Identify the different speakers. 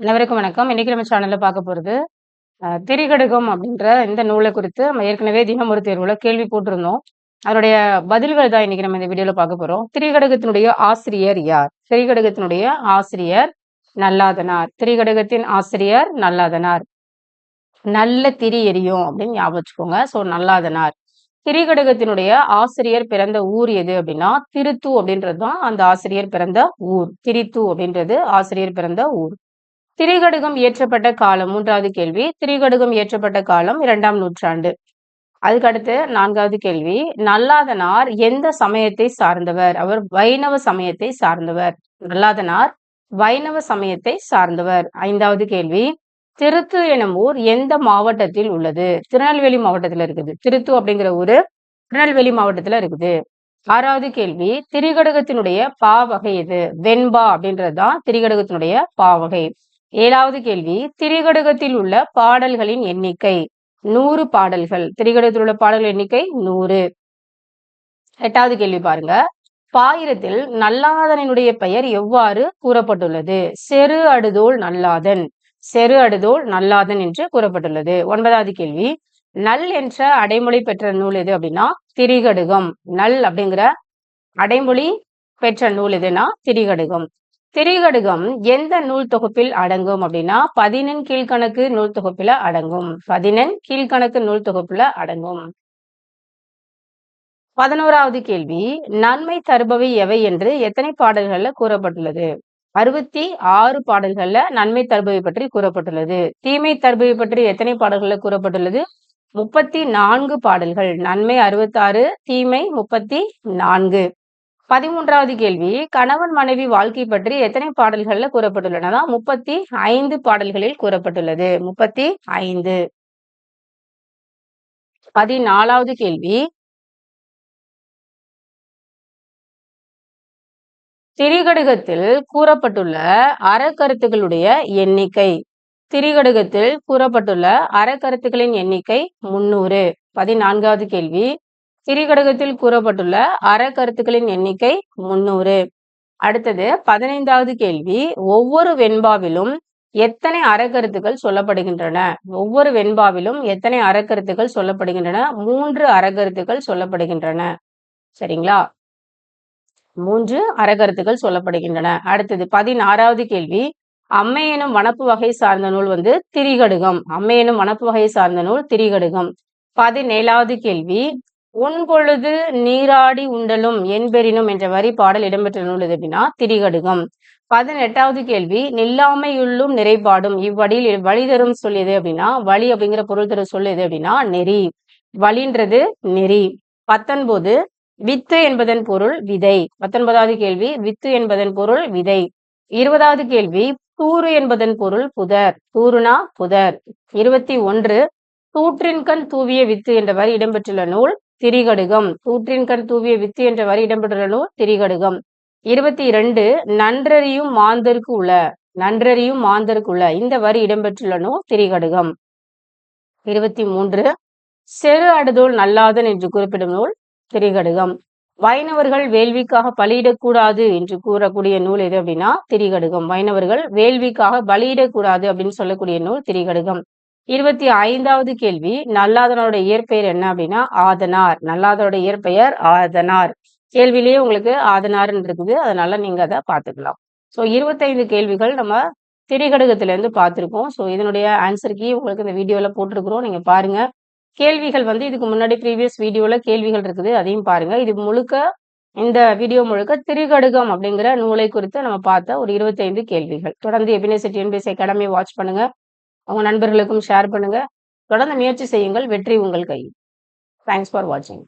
Speaker 1: அனைவருக்கும் வணக்கம். இன்னைக்கு நம்ம சேனல்ல பார்க்க போறது திரிகடுகம் அப்படின்ற இந்த நூலை குறித்து நம்ம ஏற்கனவே தினம் தேர்வுல கேள்வி போட்டிருந்தோம். அதனுடைய பதில்கள் தான் இன்னைக்கு நம்ம இந்த வீடியோல பார்க்க போறோம். திரிகடகத்தினுடைய ஆசிரியர் யார்? திரிகடகத்தினுடைய ஆசிரியர் நல்லாதனார். திரிகடகத்தின் ஆசிரியர் நல்லாதனார். நல்ல திரி எரியும் அப்படின்னு ஞாபகம் வச்சுக்கோங்க. ஸோ நல்லாதனார். திரிகடகத்தினுடைய ஆசிரியர் பிறந்த ஊர் எது அப்படின்னா திருத்து அப்படின்றது தான் அந்த ஆசிரியர் பிறந்த ஊர். திரித்து அப்படின்றது ஆசிரியர் பிறந்த ஊர். திரிகடுகம் ஏற்றப்பட்ட காலம் மூன்றாவது கேள்வி. திரிகடுகம் ஏற்றப்பட்ட காலம் இரண்டாம் நூற்றாண்டு. அதுக்கடுத்து நான்காவது கேள்வி. நல்லாதனார் எந்த சமயத்தை சார்ந்தவர்? அவர் வைணவ சமயத்தை சார்ந்தவர். நல்லாதனார் வைணவ சமயத்தை சார்ந்தவர். ஐந்தாவது கேள்வி. திருத்து எனும் ஊர் எந்த மாவட்டத்தில் உள்ளது? திருநெல்வேலி மாவட்டத்துல இருக்குது. திருத்து அப்படிங்கிற ஊரு திருநெல்வேலி மாவட்டத்துல இருக்குது. ஆறாவது கேள்வி. திரிகடகத்தினுடைய பாவகை எது? வெண்பா அப்படின்றதுதான் திரிகடகத்தினுடைய பாவகை ஏழாவது கேள்வி திரிகடுகத்தில் உள்ள பாடல்களின் எண்ணிக்கை. நூறு பாடல்கள் திரிகடுகத்தில் உள்ள பாடல்கள் எண்ணிக்கை நூறு. எட்டாவது கேள்வி பாருங்க. பாயிரத்தில் நல்லாதனினுடைய பெயர் எவ்வாறு கூறப்பட்டுள்ளது? செரு அடுதோல் நல்லாதன். செரு அடுதோல் நல்லாதன் என்று கூறப்பட்டுள்ளது. ஒன்பதாவது கேள்வி. நல் என்ற அடைமொழி பெற்ற நூல் எது அப்படின்னா திரிகடுகம். நல் அப்படிங்கிற அடைமொழி பெற்ற நூல் எதுனா திரிகடுகம். திரிகடுகம் எந்த நூல் தொகுப்பில் அடங்கும் அப்படின்னா பதினெண் கீழ்கணக்கு நூல் தொகுப்பில அடங்கும். பதினெண் கீழ்கணக்கு நூல் தொகுப்புல அடங்கும். பதினோராவது கேள்வி நன்மை தருபவை எவை என்று எத்தனை பாடல்கள்ல கூறப்பட்டுள்ளது? அறுபத்தி ஆறு பாடல்கள்ல நன்மை தருபவை பற்றி கூறப்பட்டுள்ளது. தீமை தருபவை பற்றி எத்தனை பாடல்கள்ல கூறப்பட்டுள்ளது? முப்பத்தி நான்கு பாடல்கள் நன்மை அறுபத்தாறு தீமை முப்பத்தி நான்கு. பதிமூன்றாவது கேள்வி கணவன் மனைவி வாழ்க்கை பற்றி எத்தனை பாடல்கள்ல கூறப்பட்டுள்ளன முப்பத்தி ஐந்து பாடல்களில் கூறப்பட்டுள்ளது. முப்பத்தி ஐந்து. பதினாலாவது கேள்வி. திரிகடுகத்தில் கூறப்பட்டுள்ள அறக்கருத்துகளுடைய எண்ணிக்கை. திரிகடுகத்தில் கூறப்பட்டுள்ள அறக்கருத்துகளின் எண்ணிக்கை முன்னூறு. பதினான்காவது கேள்வி. திரிகடகத்தில் கூறப்பட்டுள்ள அறக்கருத்துக்களின் எண்ணிக்கை முன்னூறு. அடுத்தது பதினைந்தாவது கேள்வி. ஒவ்வொரு வெண்பாவிலும் எத்தனை அறக்கருத்துக்கள் சொல்லப்படுகின்றன? ஒவ்வொரு வெண்பாவிலும் எத்தனை அறக்கருத்துக்கள் சொல்லப்படுகின்றன? மூன்று அறக்கருத்துக்கள் சொல்லப்படுகின்றன. சரிங்களா? மூன்று அறக்கருத்துக்கள் சொல்லப்படுகின்றன. அடுத்தது பதினாறாவது கேள்வி. அம்மை எனும் வனப்பு வகை சார்ந்த நூல் வந்து திரிகடுகம். அம்மை எனும் வனப்பு வகை சார்ந்த நூல் திரிகடுகம். பதினேழாவது கேள்வி. உன் பொழுது நீராடி உண்டலும் என்பெறினும் என்ற வரி பாடல் இடம்பெற்ற நூல் எது அப்படின்னா திரிகடுகம். பதினெட்டாவது கேள்வி நில்லாமையுள்ளும் நிறைபாடும் இவ்வழியில் வழி தரும் எது அப்படின்னா வழி அப்படிங்கிற பொருள் தரும் சொல்லுது அப்படின்னா நெறி. வழின்றது நெறி. பத்தொன்பது வித்து என்பதன் பொருள் விதை. பத்தொன்பதாவது கேள்வி வித்து என்பதன் பொருள் விதை. இருபதாவது கேள்வி தூறு என்பதன் பொருள் புதர். தூறுனா புதர். இருபத்தி ஒன்று தூற்றின்கண் தூவிய வித்து என்ற வரி இடம்பெற்றுள்ள நூல் திரிகடுகம். தூற்றின் கண் தூவிய வித்து என்ற வரி இடம்பெற்றுள்ள நூல் திரிகடுகம். இருபத்தி இரண்டு நன்றறியும் மாந்தருக்கு உள்ள நன்றறியும் மாந்தருக்கு உள. இந்த வரி இடம்பெற்றுள்ள நூல் திரிகடுகம். இருபத்தி மூன்று செரு அடுதோல் நல்லாதன் என்று குறிப்பிடும் நூல் திரிகடுகம். வைணவர்கள் வேள்விக்காக பலியிடக்கூடாது என்று கூறக்கூடிய நூல் எது அப்படின்னா திரிகடுகம். வைணவர்கள் வேள்விக்காக பலியிடக்கூடாது அப்படின்னு சொல்லக்கூடிய நூல் திரிகடுகம். இருபத்தி ஐந்தாவது கேள்வி நல்லாதனோட இயற்பெயர் என்ன அப்படின்னா ஆதனார். நல்லாதனோட இயற்பெயர் ஆதனார். கேள்வியிலேயே உங்களுக்கு ஆதனார்ன்னு இருக்குது. அதனால நீங்க அதை பார்த்துக்கலாம். ஸோ இருபத்தைந்து கேள்விகள் நம்ம திரிகடுகத்திலேருந்து பார்த்துருக்கோம். ஸோ இதனுடைய ஆன்சர் கீ உங்களுக்கு இந்த வீடியோவில் போட்டிருக்கிறோம். நீங்கள் பாருங்க. கேள்விகள் வந்து இதுக்கு முன்னாடி ப்ரீவியஸ் வீடியோவில் கேள்விகள் இருக்குது. அதையும் பாருங்க. இது முழுக்க இந்த வீடியோ முழுக்க திரிகடுகம் அப்படிங்கிற நூலை குறித்து நம்ம பார்த்த ஒரு இருபத்தைந்து கேள்விகள். தொடர்ந்து எபினேசி பேஸ் அகாடமி வாட்ச் பண்ணுங்க. உங்க நண்பர்களுக்கும் ஷேர் பண்ணுங்க. தொடர்ந்து முயற்சி செய்யுங்கள். வெற்றி உங்கள் கையில் தேங்க்ஸ் ஃபார் வாட்சிங்